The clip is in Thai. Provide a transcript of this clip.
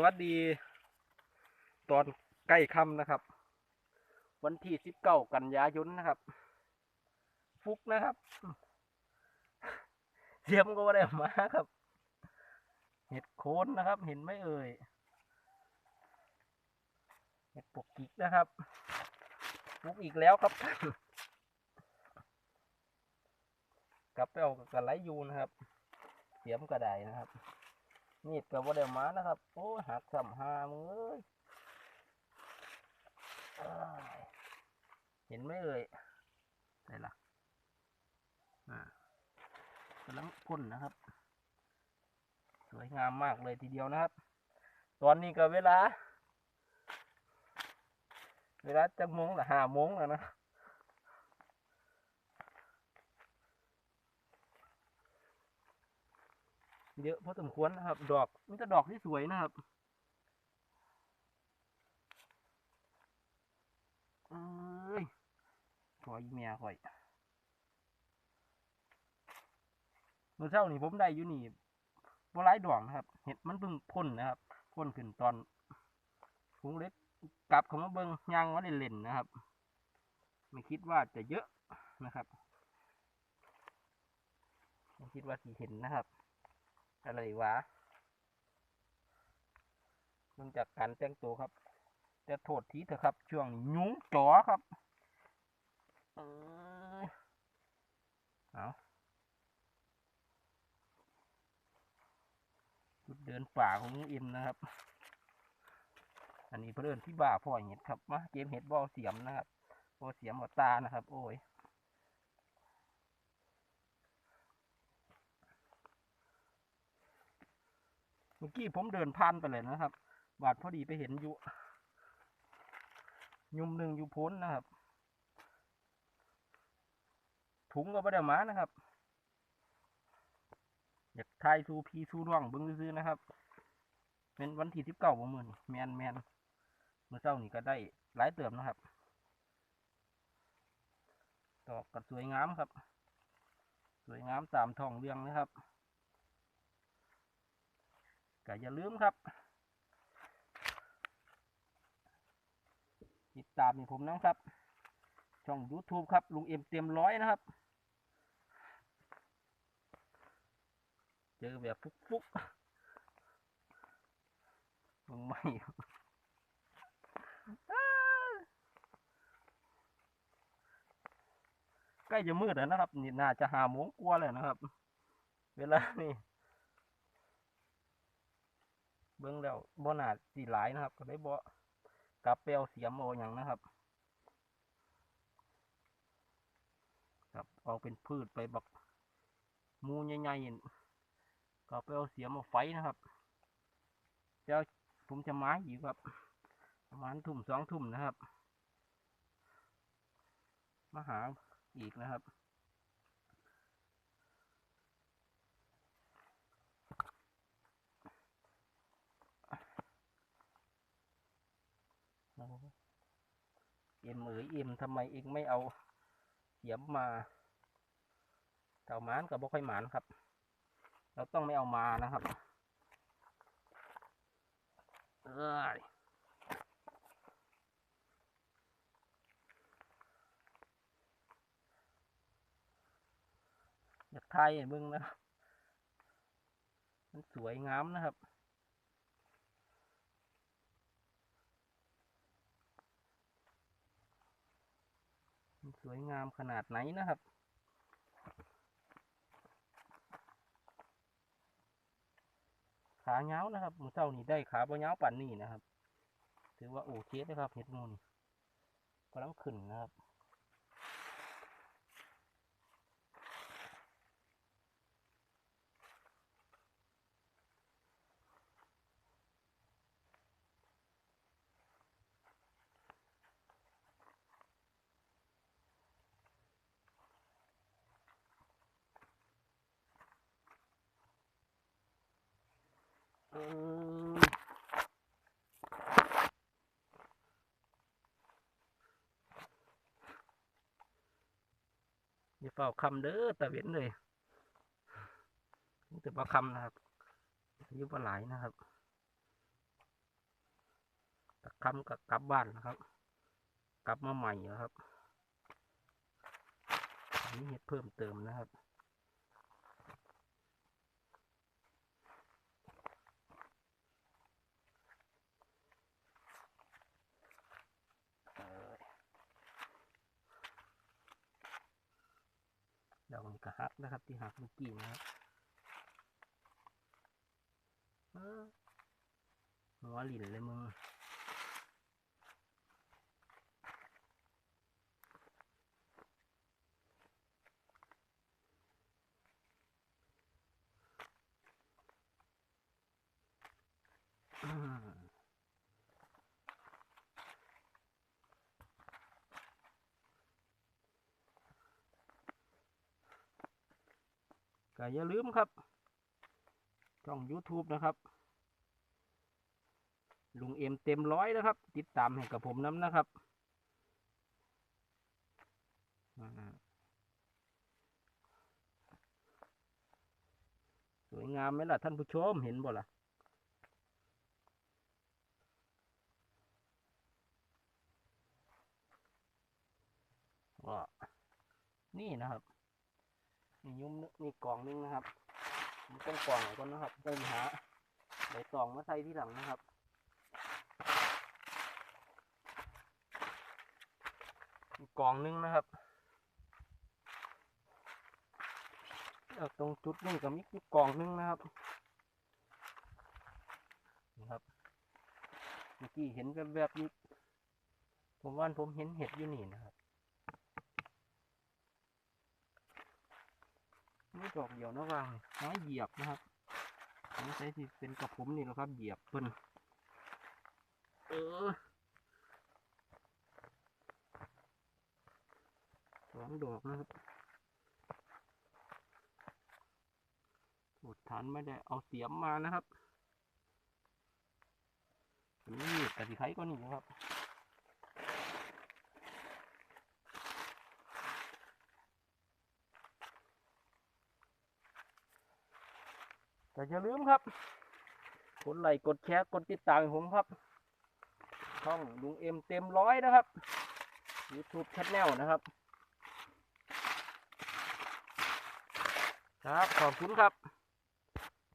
สวัสดี ตอนใกล้ค่ำนะครับ วันที่สิบเก้ากันยายนนะครับ ฟุกนะครับเสียมก็ไม่ได้มาครับ เห็ดโคนนะครับ เห็นไหมเอ่ยเห็ดปกกิกนะครับ ฟุกอีกแล้วครับ กลับไปเอากระไรยูนะครับ เสียมกระไดนะครับ มีดกับว่าได้มานะครับ โอ้หักสัมหามึงเอ้ยเห็นไหมเอ่ยไหนล่ะอ่ากำลังพ่นนะครับ สวยงามมากเลยทีเดียวนะครับ ตอนนี้ก็เวลา เวลาจะโมงละห้าโมงแล้วนะ เยอะพอสมควรนะครับ ดอกนี่ก็ดอกที่สวยนะครับเอ้ยขออีเมียข่อยเมื่อเช้านี่ผมได้อยู่นี่บัวไร้ดอกนะครับ เห็ดมันเพิ่งพ่นนะครับพ่นขึ้นตอนพุงเล็กกลับเขามาเบิงยางมาเล่นๆนะครับ ไม่คิดว่าจะเยอะนะครับไม่คิดว่าสิเห็นนะครับ อะไรวะเนื่องจากการแต่งตัวครับแต่โทษทีเถอะครับ ช่วงนี้ยุ้งจ๋อครับ เอยเอาจุดเดินป่าของลุงเอ็มนะครับ อันนี้เพื่อนที่บ่าพ่อเห็ดครับมาเกมเห็ดบอเสียมนะครับบอเสียมบอตานะครับ โอ้ย เมื่อกี้ผมเดินผ่านไปเลยนะครับ บาดพอดีไปเห็นอยู่ ยุมหนึ่งอยู่พ้นนะครับ ถุงก็ไม่ได้มานะครับ อยากทายซูพีซูร่องเบิ้งซื้อนะครับ เป็นวันที่สิบเก้าบ่มื่นแมนแมนเมื่อเช้านี่ก็ได้หลายเติมนะครับดอกก็สวยงามครับ สวยงามตามท้องเรื่องนะครับ ก็อย่าลืมครับ ติดตามผมนะครับ ช่อง YouTube ครับ ลุงเอ็มเต็มร้อยนะครับ เจอแบบฟุกๆมึงไม่ใกล้จะมืดแล้วนะครับ นี่น่าจะหาโมงกว่าแล้วนะครับ เวลานี่ เบิ้งแล้วบ่น่าสีหลายนะครับ ก็ได้บ่กลับไปเอาเสียมเออย่างนะครับครับเอาเป็นพืชไปบักมูใหญ่ๆก็ไปเอาเสียมเอาไฟนะครับเจ้าผมจะไม้อยู่ครับประมาณทุ่มสองทุ่มนะครับ มาหาอีกนะครับ โอ้เอ็มเอ๋ยเอ็มทำไมเองไม่เอาเสียมมาเต่าหมานกับบ่ค่อยหมานครับ เราต้องไม่เอามานะครับเอ้ยอยากไทยให้เบิ่งนะมันสวยงามนะครับ สวยงามขนาดไหนนะครับ ขาเงานะครับมือเจ้านี่ได้ขาบ่เงาปั่นนี่นะครับ ถือว่าโอเคนะครับเห็ดมูนกำลังขึ้นนะครับ อย่าเฝ้าคำเด้อตะเวนเลยนี่แต่ปลาคำนะครับอายุปลาหลายนะครับคำกับกลับบ้านนะครับ กลับมาใหม่นะครับนนี้เห็ดเพิ่มเติมนะครับ เอ่อดอ กะหักนะครับ ที่หักเมื่อกี้นะครับเอ้อหัวหลินเลยมึง อืม ก็อย่าลืมครับช่อง YouTube นะครับ ลุงเอ็มเต็มร้อยนะครับ ติดตามให้กับผมน้ำนะครับสวยงามไหมล่ะ ท่านผู้ชมเห็นบ่ล่ะนี่นะครับ ยุ้มนึนี่กล่องนึงนะครับมันต้องกล่องก่อนนะครับไปหาใบตองมาใส่ที่หลังนะครับอีกล่องนึงนะครับตรงจุดนี้ก็มีกกล่องนึงนะครับนี่ครับเมื่อกี้เห็นแบบๆอยู่ผมว่าผมเห็นเห็ดอยู่นี่นะครับ นี่ดอกเดียวนะวางไม้เหยียบนะครับนี่ใช้ที่เป็นกระผมนี่แหละครับ เหยียบเพิ่นเออสองดอกนะครับหมดฐานไม่ได้เอาเสียมมานะครับนี่แต่ที่ใครก็นี่นะครับ แต่อย่าลืมครับ กดไลค์กดแชร์กดติดตามให้ผมครับ ช่องลุงเอ็มเต็มร้อยนะครับ YouTube Channel นะครับ ครับ ขอบคุณครับ